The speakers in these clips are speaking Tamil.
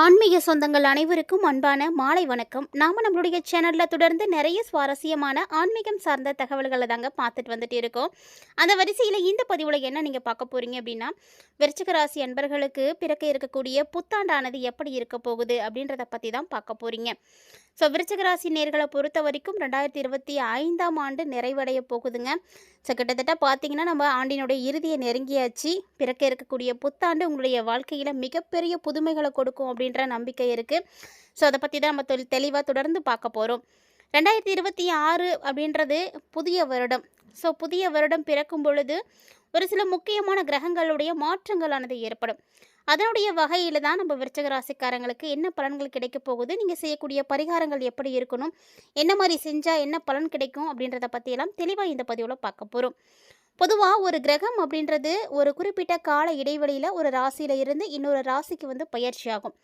ஆன்மீக சொந்தங்கள் அனைவருக்கும் அன்பான மாலை வணக்கம். நாம நம்மளுடைய சேனலில் தொடர்ந்து நிறைய சுவாரஸ்யமான ஆன்மீகம் சார்ந்த தகவல்களை தாங்க பார்த்துட்டு வந்துட்டு இருக்கோம். அந்த வரிசையில் இந்த பதிவில் என்ன நீங்கள் பார்க்க போகிறீங்க அப்படின்னா விருச்சிக ராசி அன்பர்களுக்கு பிறக்க இருக்கக்கூடிய புத்தாண்டானது எப்படி இருக்க போகுது அப்படின்றத பற்றி தான் பார்க்க போகிறீங்க ஸோ விருச்சிகராசி நேர்களை பொறுத்த வரைக்கும் ரெண்டாயிரத்தி இருபத்தி ஐந்தாம் ஆண்டு நிறைவடைய போகுதுங்க. ஸோ கிட்டத்தட்ட பார்த்தீங்கன்னா நம்ம ஆண்டினுடைய இறுதியை நெருங்கியாச்சு. பிறக்க இருக்கக்கூடிய புத்தாண்டு உங்களுடைய வாழ்க்கையில் மிகப்பெரிய புதுமைகளை கொடுக்கும் அப்படின்னு அப்படின்ற நம்பிக்கை இருக்குது ஸோ அதை பற்றி தான் நம்ம தொல் தெளிவாக தொடர்ந்து பார்க்க போகிறோம் ரெண்டாயிரத்தி இருபத்தி ஆறு அப்படின்றது புதிய வருடம். ஸோ புதிய வருடம் பிறக்கும் பொழுது ஒரு சில முக்கியமான கிரகங்களுடைய மாற்றங்களானது ஏற்படும். அதனுடைய வகையில் தான் நம்ம விருச்சக ராசிக்காரங்களுக்கு என்ன பலன்கள் கிடைக்க போகுது நீங்கள் செய்யக்கூடிய பரிகாரங்கள் எப்படி இருக்கணும் என்ன மாதிரி செஞ்சால் என்ன பலன் கிடைக்கும் அப்படின்றத பற்றியெல்லாம் தெளிவாக இந்த பதிவில் பார்க்க போகிறோம் பொதுவாக ஒரு கிரகம் அப்படின்றது ஒரு குறிப்பிட்ட கால இடைவெளியில் ஒரு ராசியில் இருந்து இன்னொரு ராசிக்கு வந்து பயிற்சி ஆகும்.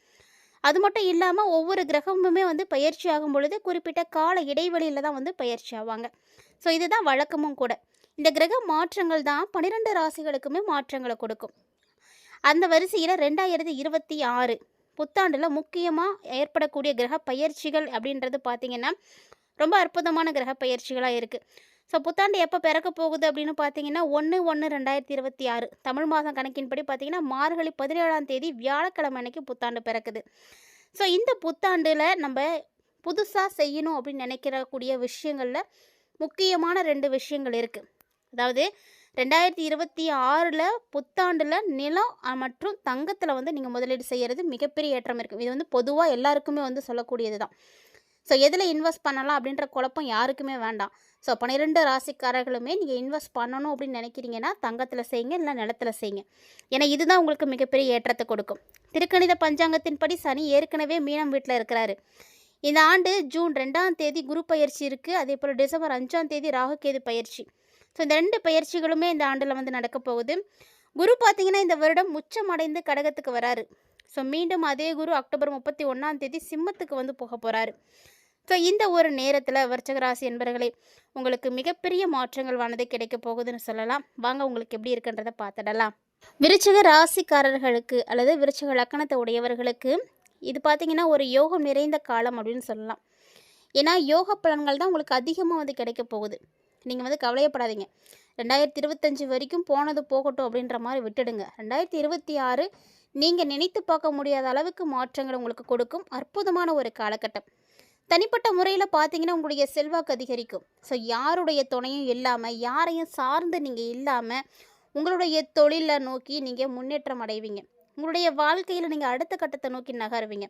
அது மட்டும் இல்லாமல் ஒவ்வொரு கிரகமுமே வந்து பயிற்சி ஆகும் பொழுது குறிப்பிட்ட கால இடைவெளியில் தான் வந்து பயிற்சி ஆவாங்க. ஸோ இதுதான் வழக்கமும் கூட. இந்த கிரக மாற்றங்கள் தான் பன்னிரெண்டு ராசிகளுக்குமே மாற்றங்களை கொடுக்கும். அந்த வரிசையில் ரெண்டாயிரத்தி இருபத்தி ஆறு புத்தாண்டில் முக்கியமாக ஏற்படக்கூடிய கிரக பயிற்சிகள் அப்படின்றது பார்த்திங்கன்னா ரொம்ப அற்புதமான கிரக பயிற்சிகளாக இருக்குது ஸோ புத்தாண்டு எப்போ பிறக்க போகுது அப்படின்னு பார்த்தீங்கன்னா ஒன்று ஒன்று ரெண்டாயிரத்தி இருபத்தி ஆறு தமிழ் மாதம் கணக்கின்படி பார்த்தீங்கன்னா மார்கழி பதினேழாம் தேதி வியாழக்கிழமை அன்னைக்கு புத்தாண்டு பிறக்குது. ஸோ இந்த புத்தாண்டில் நம்ம புதுசாக செய்யணும் அப்படின்னு நினைக்கிறக்கூடிய விஷயங்களில் முக்கியமான ரெண்டு விஷயங்கள் இருக்குது அதாவது ரெண்டாயிரத்தி இருபத்தி ஆறில் புத்தாண்டில் நிலம் மற்றும் தங்கத்தில் வந்து நீங்கள் முதலீடு செய்கிறது மிகப்பெரிய ஏற்றம் இருக்குது இது வந்து பொதுவாக எல்லாருக்குமே வந்து சொல்லக்கூடியது தான். ஸோ எதில் இன்வெஸ்ட் பண்ணலாம் அப்படின்ற குழப்பம் யாருக்குமே வேண்டாம். ஸோ பன்னிரெண்டு ராசிக்காரர்களுமே நீங்கள் இன்வெஸ்ட் பண்ணணும் அப்படின்னு நினைக்கிறீங்கன்னா தங்கத்தில் செய்யுங்க இல்லை நிலத்தில் செய்யுங்க. ஏன்னா இதுதான் உங்களுக்கு மிகப்பெரிய ஏற்றத்தை கொடுக்கும். திருக்கணித பஞ்சாங்கத்தின்படி சனி ஏற்கனவே மீனம் வீட்டில் இருக்கிறாரு. இந்த ஆண்டு ஜூன் ரெண்டாம் தேதி குரு பயிற்சி இருக்குது அதே போல் டிசம்பர் அஞ்சாம் தேதி ராகுகேது பயிற்சி. ஸோ இந்த ரெண்டு பயிற்சிகளுமே இந்த ஆண்டில் வந்து நடக்க போகுது. குரு பார்த்தீங்கன்னா இந்த வருடம் உச்சம் அடைந்து கடகத்துக்கு வராரு. ஸோ மீண்டும் அதே குரு அக்டோபர் முப்பத்தி ஒன்றாம் தேதி சிம்மத்துக்கு வந்து போக போகிறாரு ஸோ இந்த ஒரு நேரத்தில் விருச்சகராசி என்பர்களே உங்களுக்கு மிகப்பெரிய மாற்றங்கள் வானது கிடைக்க போகுதுன்னு சொல்லலாம். வாங்க உங்களுக்கு எப்படி இருக்குன்றதை பார்த்துடலாம். விருச்சக ராசிக்காரர்களுக்கு அல்லது விருச்சக லக்கணத்தை உடையவர்களுக்கு இது பார்த்திங்கன்னா ஒரு யோகம் நிறைந்த காலம் அப்படின்னு சொல்லலாம். ஏன்னா யோக பலன்கள் தான் உங்களுக்கு அதிகமாக வந்து கிடைக்க போகுது. நீங்கள் வந்து கவலையப்படாதீங்க. ரெண்டாயிரத்தி இருபத்தஞ்சி வரைக்கும் போனது போகட்டும் அப்படின்ற மாதிரி விட்டுடுங்க. ரெண்டாயிரத்தி இருபத்தி ஆறு நீங்கள் நினைத்து பார்க்க முடியாத அளவுக்கு மாற்றங்கள் உங்களுக்கு கொடுக்கும் அற்புதமான ஒரு காலகட்டம். தனிப்பட்ட முறையில் பார்த்தீங்கன்னா உங்களுடைய செல்வாக்கு அதிகரிக்கும். ஸோ யாருடைய துணையும் இல்லாமல் யாரையும் சார்ந்து நீங்கள் இல்லாமல் உங்களுடைய தொழிலை நோக்கி நீங்கள் முன்னேற்றம் அடைவீங்க. உங்களுடைய வாழ்க்கையில் நீங்கள் அடுத்த கட்டத்தை நோக்கி நகருவீங்க.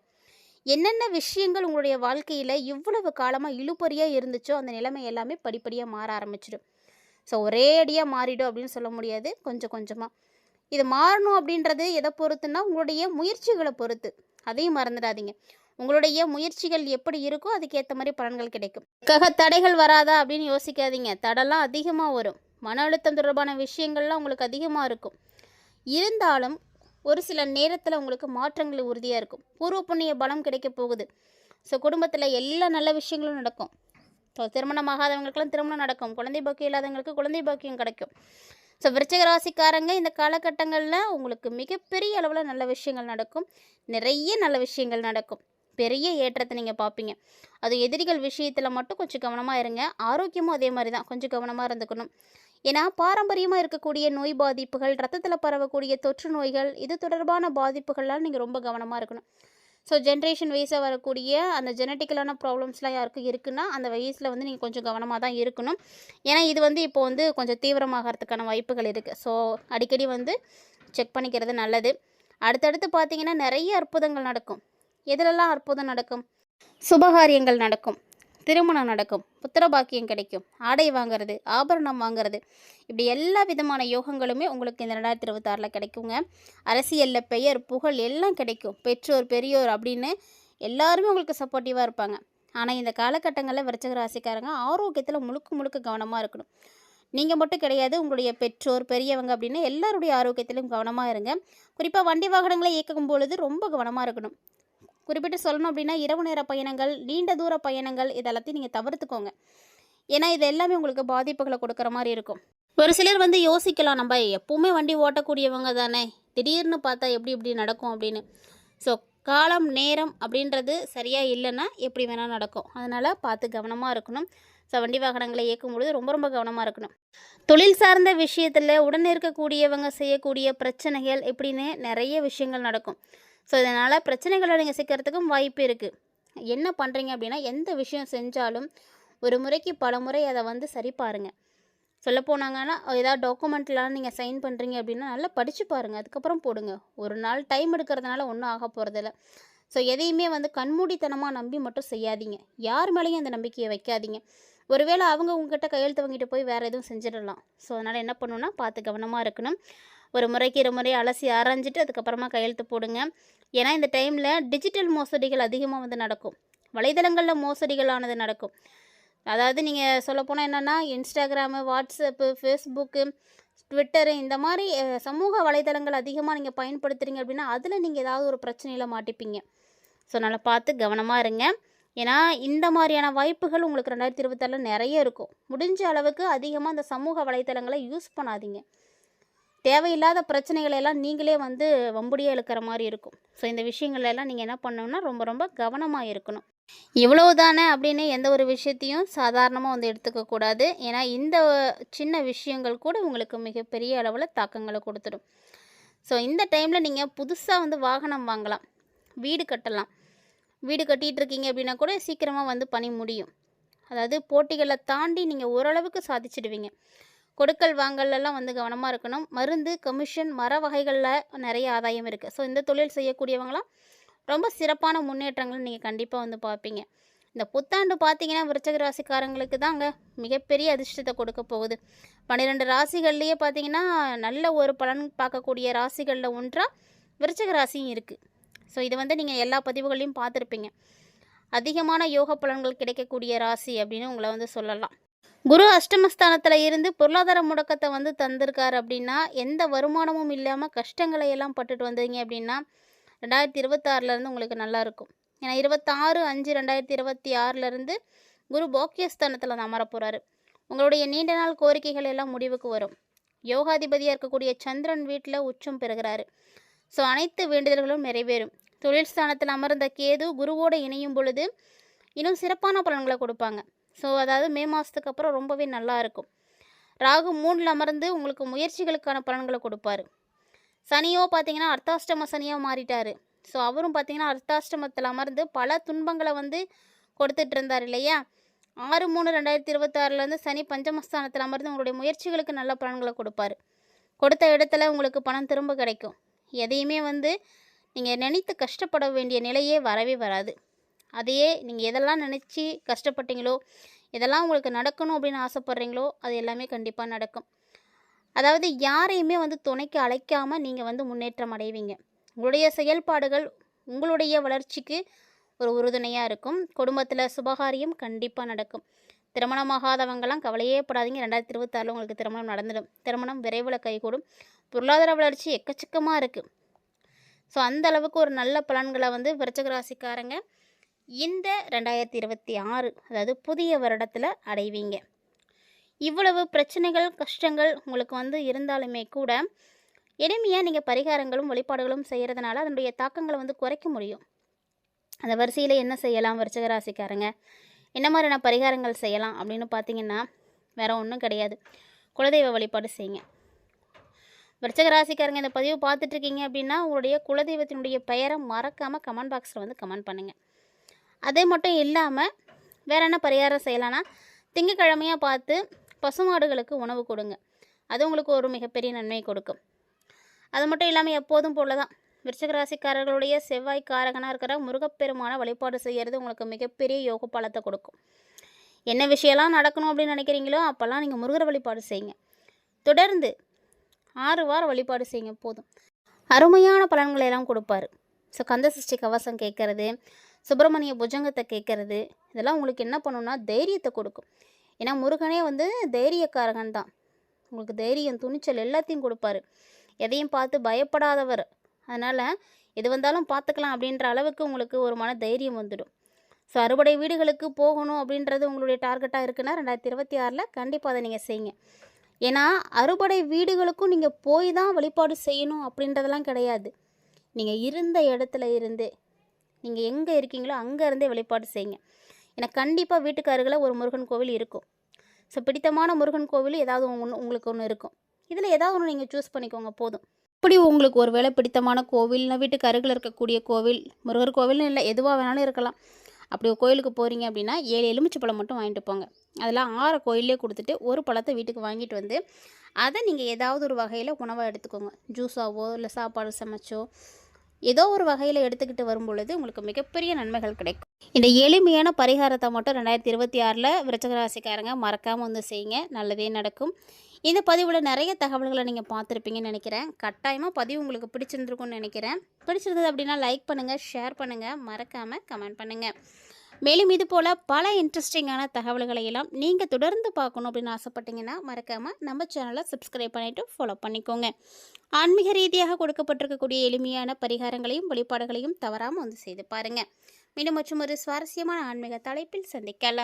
என்னென்ன விஷயங்கள் உங்களுடைய வாழ்க்கையில் இவ்வளவு காலமாக இழுபறியாக இருந்துச்சோ அந்த நிலைமை எல்லாமே படிப்படியாக மாற ஆரம்பிச்சிடும். ஸோ ஒரேடியாக மாறிடும் அப்படின்னு சொல்ல முடியாது. கொஞ்சம் கொஞ்சமாக இது மாறணும் அப்படின்றது எதை பொறுத்துன்னா உங்களுடைய முயற்சிகளை பொறுத்து. அதையும் மறந்துடாதீங்க. உங்களுடைய முயற்சிகள் எப்படி இருக்கோ அதுக்கேற்ற மாதிரி பலன்கள் கிடைக்கும். கக தடைகள் வராதா அப்படின்னு யோசிக்காதீங்க. தடைலாம் அதிகமாக வரும். மன அழுத்தம் தொடர்பான விஷயங்கள்லாம் உங்களுக்கு அதிகமாக இருக்கும். இருந்தாலும் ஒரு சில நேரத்தில் உங்களுக்கு மாற்றங்கள் உறுதியாக இருக்கும். பூர்வ புண்ணிய பலம் கிடைக்க போகுது. ஸோ குடும்பத்தில் எல்லா நல்ல விஷயங்களும் நடக்கும். ஸோ திருமணம் ஆகாதவங்களுக்கெல்லாம் திருமணம் நடக்கும். குழந்தை பாக்கியம் இல்லாதவங்களுக்கு குழந்தை பாக்கியம் கிடைக்கும். ஸோ விருச்சக ராசிக்காரங்க இந்த காலகட்டங்களில் உங்களுக்கு மிகப்பெரிய அளவில் நல்ல விஷயங்கள் நடக்கும். நிறைய நல்ல விஷயங்கள் நடக்கும். பெரிய ஏற்றத்தை நீங்கள் பார்ப்பீங்க அது எதிரிகள் விஷயத்தில் மட்டும் கொஞ்சம் கவனமாக இருங்க. ஆரோக்கியமும் அதே மாதிரி தான். கொஞ்சம் கவனமாக இருந்துக்கணும். ஏன்னா பாரம்பரியமாக இருக்கக்கூடிய நோய் பாதிப்புகள் ரத்தத்தில் பரவக்கூடிய தொற்று நோய்கள் இது தொடர்பான பாதிப்புகள்லாம் நீங்கள் ரொம்ப கவனமாக இருக்கணும். ஸோ ஜென்ரேஷன் வைஸாக வரக்கூடிய அந்த ஜெனட்டிக்கலான ப்ராப்ளம்ஸ்லாம் யாருக்கும் இருக்குன்னா அந்த வயசில் வந்து நீங்கள் கொஞ்சம் கவனமாக தான் இருக்கணும். ஏன்னா இது வந்து இப்போ வந்து கொஞ்சம் தீவிரமாகறதுக்கான வாய்ப்புகள் இருக்குது ஸோ அடிக்கடி வந்து செக் பண்ணிக்கிறது நல்லது. அடுத்தடுத்து பார்த்தீங்கன்னா நிறைய அற்புதங்கள் நடக்கும். எதிலெல்லாம் அற்புதம் நடக்கும்? சுபகாரியங்கள் நடக்கும். திருமணம் நடக்கும். புத்திரபாக்கியம் கிடைக்கும். ஆடை வாங்குறது ஆபரணம் வாங்குறது. இப்படி எல்லா விதமான யோகங்களுமே உங்களுக்கு இந்த ரெண்டாயிரத்தி இருபத்தாறில் கிடைக்குங்க. அரசியலில் பெயர் புகழ் எல்லாம் கிடைக்கும். பெற்றோர் பெரியோர் அப்படின்னு எல்லாருமே உங்களுக்கு சப்போர்ட்டிவாக இருப்பாங்க. ஆனால் இந்த காலகட்டங்களில் விரச்சக ராசிக்காரங்க ஆரோக்கியத்தில் முழுக்க முழுக்க கவனமாக இருக்கணும். நீங்கள் மட்டும் கிடையாது உங்களுடைய பெற்றோர் பெரியவங்க அப்படின்னு எல்லாருடைய ஆரோக்கியத்திலும் கவனமாக இருங்க. குறிப்பாக வண்டி வாகனங்களை இயக்கும் பொழுது ரொம்ப கவனமாக இருக்கணும். குறிப்பிட்டு சொல்லணும் அப்படின்னா இரவு நேர பயணங்கள் நீண்ட தூர பயணங்கள் இதெல்லாத்தையும் நீங்கள் தவிர்த்துக்கோங்க. ஏன்னா இது எல்லாமே உங்களுக்கு பாதிப்புகளை கொடுக்குற மாதிரி இருக்கும். ஒரு சிலர் வந்து யோசிக்கலாம் நம்ம எப்பவுமே வண்டி ஓட்டக்கூடியவங்க தானே. திடீர்னு பார்த்தா எப்படி இப்படி நடக்கும் அப்படின்னு. ஸோ காலம் நேரம் அப்படின்றது சரியாக இல்லைன்னா எப்படி வேணால் நடக்கும். அதனால் பார்த்து கவனமாக இருக்கணும். ஸோ வண்டி வாகனங்களை இயக்கும் பொழுது ரொம்ப ரொம்ப கவனமாக இருக்கணும். தொழில் சார்ந்த விஷயத்தில் உடன் இருக்கக்கூடியவங்க செய்யக்கூடிய பிரச்சனைகள் இப்படின்னு நிறைய விஷயங்கள் நடக்கும். ஸோ இதனால் பிரச்சனைகளை நீங்கள் சிக்கிறதுக்கும் வாய்ப்பு இருக்குது என்ன பண்ணுறீங்க அப்படின்னா எந்த விஷயம் செஞ்சாலும் ஒரு முறைக்கு பல முறை அதை வந்து சரி பாருங்கள் சொல்ல போனாங்கன்னா ஏதாவது டாக்குமெண்ட்லாம் நீங்கள் சைன் பண்ணுறீங்க அப்படின்னா நல்லா படித்து பாருங்கள் அதுக்கப்புறம் போடுங்க. ஒரு நாள் டைம் எடுக்கிறதுனால ஒன்றும் ஆக போகிறதில்ல ஸோ எதையுமே வந்து கண்மூடித்தனமாக நம்பி மட்டும் செய்யாதீங்க. யார் மேலேயும் அந்த நம்பிக்கையை வைக்காதீங்க. ஒருவேளை அவங்க உங்ககிட்ட கையெழுத்து வாங்கிட்டு போய் வேறு எதுவும் செஞ்சிடலாம். ஸோ அதனால் என்ன பண்ணணும்னா பார்த்து கவனமாக இருக்கணும். ஒரு முறைக்கு இரு முறை அலசி ஆராய்ஞ்சிட்டு அதுக்கப்புறமா கையெழுத்து போடுங்க. ஏன்னா இந்த டைமில் டிஜிட்டல் மோசடிகள் அதிகமாக வந்து நடக்கும். வலைதளங்களில் மோசடிகளானது நடக்கும். அதாவது நீங்கள் சொல்லப்போனால் என்னென்னா இன்ஸ்டாகிராமு வாட்ஸ்அப்பு ஃபேஸ்புக்கு ட்விட்டரு இந்த மாதிரி சமூக வலைதளங்கள் அதிகமாக நீங்கள் பயன்படுத்துகிறீங்க அப்படின்னா அதில் நீங்கள் ஏதாவது ஒரு பிரச்சனையில் மாட்டிப்பீங்க. ஸோ நல்லா பார்த்து கவனமாக இருங்க. ஏன்னா இந்த மாதிரியான வாய்ப்புகள் உங்களுக்கு ரெண்டாயிரத்தி இருபத்தாறில் நிறைய இருக்கும். முடிஞ்ச அளவுக்கு அதிகமாக இந்த சமூக வலைத்தளங்களை யூஸ் பண்ணாதீங்க. தேவையில்லாத பிரச்சனைகளை எல்லாம் நீங்களே வந்து வம்புடியாக இழுக்கிற மாதிரி இருக்கும். ஸோ இந்த விஷயங்களெல்லாம் நீங்கள் என்ன பண்ணணும்னா ரொம்ப ரொம்ப கவனமாக இருக்கணும். இவ்வளவுதானே அப்படின்னு எந்த ஒரு விஷயத்தையும் சாதாரணமாக வந்து எடுத்துக்கக்கூடாது ஏன்னா இந்த சின்ன விஷயங்கள் கூட உங்களுக்கு மிகப்பெரிய அளவில் தாக்கங்களை கொடுத்துடும். ஸோ இந்த டைமில் நீங்கள் புதுசாக வந்து வாகனம் வாங்கலாம். வீடு கட்டலாம். வீடு கட்டிகிட்டு இருக்கீங்க அப்படின்னா கூட சீக்கிரமாக வந்து பணி முடியும். அதாவது போட்டிகளை தாண்டி நீங்கள் ஓரளவுக்கு சாதிச்சிடுவீங்க. கொடுக்கல் வாங்கல்லாம் வந்து கவனமாக இருக்கணும். மருந்து கமிஷன் மர வகைகளில் நிறைய ஆதாயம் இருக்குது ஸோ இந்த தொழில் செய்யக்கூடியவங்களாம் ரொம்ப சிறப்பான முன்னேற்றங்கள் நீங்கள் கண்டிப்பாக வந்து பார்ப்பீங்க. இந்த புத்தாண்டு பார்த்தீங்கன்னா விருச்சக ராசிக்காரங்களுக்கு தாங்க மிகப்பெரிய அதிர்ஷ்டத்தை கொடுக்க போகுது. பன்னிரெண்டு ராசிகள்லேயே பார்த்தீங்கன்னா நல்ல ஒரு பலன் பார்க்கக்கூடிய ராசிகளில் ஒன்றாக விருச்சக ராசியும் இருக்குது ஸோ இது வந்து நீங்கள் எல்லா பதிவுகளையும் பார்த்துருப்பீங்க. அதிகமான யோக பலன்கள் கிடைக்கக்கூடிய ராசி அப்படின்னு உங்களை வந்து சொல்லலாம். குரு அஷ்டமஸ்தானத்தில் இருந்து பொருளாதார முடக்கத்தை வந்து தந்திருக்காரு அப்படின்னா எந்த வருமானமும் இல்லாமல் கஷ்டங்களை எல்லாம் பட்டுட்டு வந்தீங்க அப்படின்னா ரெண்டாயிரத்தி இருபத்தாறுலேருந்து உங்களுக்கு நல்லாயிருக்கும் ஏன்னா இருபத்தாறு அஞ்சு ரெண்டாயிரத்தி இருபத்தி ஆறுலேருந்து குரு போக்கியஸ்தானத்தில் வந்து அமர போகிறாரு உங்களுடைய நீண்ட நாள் கோரிக்கைகள் எல்லாம் முடிவுக்கு வரும். யோகாதிபதியாக இருக்கக்கூடிய சந்திரன் வீட்டில் உச்சம் பெறுகிறாரு. ஸோ அனைத்து வேண்டுதல்களும் நிறைவேறும். தொழில் ஸ்தானத்தில் அமர்ந்த கேது குருவோடு இணையும் பொழுது இன்னும் சிறப்பான பலன்களை கொடுப்பாங்க. ஸோ அதாவது மே மாதத்துக்கு அப்புறம் ரொம்பவே நல்லா இருக்கும். ராகு மூணில் அமர்ந்து உங்களுக்கு முயற்சிகளுக்கான பலன்களை கொடுப்பாரு. சனியோ பார்த்தீங்கன்னா அர்த்தாஷ்டம சனியாக மாறிட்டார். ஸோ அவரும் பார்த்தீங்கன்னா அர்த்தாஷ்டமத்தில் அமர்ந்து பல துன்பங்களை வந்து கொடுத்துட்டு இருந்தார் இல்லையா? ஆறு மூணு ரெண்டாயிரத்தி இருபத்தாறுலேருந்து சனி பஞ்சமஸ்தானத்தில் அமர்ந்து உங்களுடைய முயற்சிகளுக்கு நல்ல பலன்களை கொடுப்பாரு. கொடுத்த இடத்துல உங்களுக்கு பணம் திரும்ப கிடைக்கும். எதையுமே வந்து நீங்கள் நினைத்து கஷ்டப்பட வேண்டிய நிலையே வரவே வராது. அதையே நீங்கள் எதெல்லாம் நினச்சி கஷ்டப்பட்டீங்களோ இதெல்லாம் உங்களுக்கு நடக்கணும் அப்படின்னு ஆசைப்பட்றீங்களோ அது எல்லாமே கண்டிப்பாக நடக்கும். அதாவது யாரையுமே வந்து துணைக்கு அழைக்காமல் நீங்கள் வந்து முன்னேற்றம் அடைவீங்க. உங்களுடைய செயல்பாடுகள் உங்களுடைய வளர்ச்சிக்கு ஒரு உறுதுணையாக இருக்கும். குடும்பத்தில் சுபகாரியம் கண்டிப்பாக நடக்கும். திருமணமாகாதவங்கெல்லாம் கவலையே படாதீங்க. ரெண்டாயிரத்தி இருபத்தாறில் உங்களுக்கு திருமணம் நடந்துடும். திருமணம் விரைவில் கைகூடும். பொருளாதார வளர்ச்சி எக்கச்சக்கமாக இருக்குது ஸோ அந்த அளவுக்கு ஒரு நல்ல பலன்களை வந்து விருச்சக ராசிக்காரங்க இந்த ரெண்டாயிரத்தி இருபத்தி ஆறு அதாவது புதிய வருடத்தில் அடைவீங்க. இவ்வளவு பிரச்சனைகள் கஷ்டங்கள் உங்களுக்கு வந்து இருந்தாலுமே கூட எளிமையாக நீங்கள் பரிகாரங்களும் வழிபாடுகளும் செய்கிறதுனால அதனுடைய தாக்கங்களை வந்து குறைக்க முடியும். அந்த வரிசையில் என்ன செய்யலாம் விருச்சக ராசிக்காரங்க? என்ன மாதிரியான பரிகாரங்கள் செய்யலாம் அப்படின்னு பார்த்தீங்கன்னா வேறு ஒன்றும் கிடையாது. குலதெய்வ வழிபாடு செய்யுங்க. விருச்சக ராசிக்காரங்க இந்த பதிவு பார்த்துட்ருக்கீங்க அப்படின்னா உங்களுடைய குலதெய்வத்தினுடைய பெயரை மறக்காமல் கமெண்ட் பாக்ஸில் வந்து கமெண்ட் பண்ணுங்கள் அதே மட்டும் இல்லாமல் வேறு என்ன பரிகாரம் செய்யலான்னா திங்கக்கிழமையாக பார்த்து பசுமாடுகளுக்கு உணவு கொடுங்க. அது உங்களுக்கு ஒரு மிகப்பெரிய நன்மை கொடுக்கும். அது மட்டும் இல்லாமல் எப்போதும் போல தான் விருச்சிக ராசிக்காரர்களுடைய செவ்வாய் காரகனாக இருக்கிற முருகப்பெருமான வழிபாடு செய்கிறது உங்களுக்கு மிகப்பெரிய யோக பலத்தை கொடுக்கும். என்ன விஷயம்லாம் நடக்கணும் அப்படின்னு நினைக்கிறீங்களோ அப்போல்லாம் நீங்கள் முருகர் வழிபாடு செய்யுங்க. தொடர்ந்து ஆறு வாரம் வழிபாடு செய்யுங்க போதும். அருமையான பலன்களை எல்லாம் கொடுப்பாரு. ஸோ கந்த சஷ்டி கவசம் கேட்கறது சுப்பிரமணிய புஜங்கத்தை கேட்கறது இதெல்லாம் உங்களுக்கு என்ன பண்ணுன்னா தைரியத்தை கொடுக்கும். ஏன்னா முருகனே வந்து தைரியக்காரகன் தான். உங்களுக்கு தைரியம் துணிச்சல் எல்லாத்தையும் கொடுப்பாரு. எதையும் பார்த்து பயப்படாதவர். அதனால் எது வந்தாலும் பார்த்துக்கலாம் அப்படின்ற அளவுக்கு உங்களுக்கு ஒரு மன தைரியம் வந்துடும். ஸோ அறுபடை வீடுகளுக்கு போகணும் அப்படின்றது உங்களுடைய டார்கெட்டாக இருக்குன்னா ரெண்டாயிரத்தி இருபத்தி ஆறில் கண்டிப்பாக அதை நீங்கள் செய்யுங்க. ஏன்னா அறுபடை வீடுகளுக்கும் நீங்கள் போய் தான் வழிபாடு செய்யணும் அப்படின்றதெல்லாம் கிடையாது. நீங்கள் இருந்த இடத்துல இருந்து நீங்கள் எங்கே இருக்கீங்களோ அங்கே இருந்தே வழிபாடு செய்யுங்க. ஏன்னா கண்டிப்பாக வீட்டுக்கு அருகில் ஒரு முருகன் கோவில் இருக்கும். ஸோ பிடித்தமான முருகன் கோவில் ஏதாவது ஒன்று உங்களுக்கு ஒன்று இருக்கும். இதில் ஏதாவது ஒன்று நீங்கள் சூஸ் பண்ணிக்கோங்க போதும். இப்படி உங்களுக்கு ஒரு வேளை பிடித்தமான கோவில் வீட்டுக்கு அருகில் இருக்கக்கூடிய கோவில் முருகர் கோவில்னு இல்லை எதுவாக வேணாலும் இருக்கலாம். அப்படி ஒரு கோயிலுக்கு போகிறீங்க அப்படின்னா ஏழு எலுமிச்சை பழம் மட்டும் வாங்கிட்டு போங்க. அதெல்லாம் ஆற கோயிலே கொடுத்துட்டு ஒரு பழத்தை வீட்டுக்கு வாங்கிட்டு வந்து அதை நீங்கள் ஏதாவது ஒரு வகையில் உணவாக எடுத்துக்கோங்க. ஜூஸாவோ இல்லை சாப்பாடு சமைச்சோ ஏதோ ஒரு வகையில் எடுத்துக்கிட்டு வரும் பொழுது உங்களுக்கு மிகப்பெரிய நன்மைகள் கிடைக்கும். இந்த எளிமையான பரிகாரத்தை மட்டும் ரெண்டாயிரத்தி இருபத்தி ஆறில் விரச்சகராசிக்காரங்க மறக்காமல் வந்து செய்யுங்க. நல்லதே நடக்கும். இந்த பதிவில் நிறைய தகவல்களை நீங்கள் பார்த்துருப்பீங்கன்னு நினைக்கிறேன். கட்டாயமாக பதிவு உங்களுக்கு பிடிச்சிருந்துருக்கும்னு நினைக்கிறேன். பிடிச்சிருந்தது அப்படின்னா லைக் பண்ணுங்கள் ஷேர் பண்ணுங்கள் மறக்காமல் கமெண்ட் பண்ணுங்கள் மேலும் இது போல் பல இன்ட்ரெஸ்டிங்கான தகவல்களை எல்லாம் நீங்கள் தொடர்ந்து பார்க்கணும் அப்படின்னு ஆசைப்பட்டீங்கன்னா மறக்காமல் நம்ம சேனலை சப்ஸ்கிரைப் பண்ணிவிட்டு ஃபாலோ பண்ணிக்கோங்க. ஆன்மீக ரீதியாக கொடுக்கப்பட்டிருக்கக்கூடிய எளிமையான பரிகாரங்களையும் வழிபாடுகளையும் தவறாமல் வந்து செய்து பாருங்கள் மீண்டும் மற்றும் ஒரு சுவாரஸ்யமான ஆன்மீக தலைப்பில் சந்திக்கலாம்.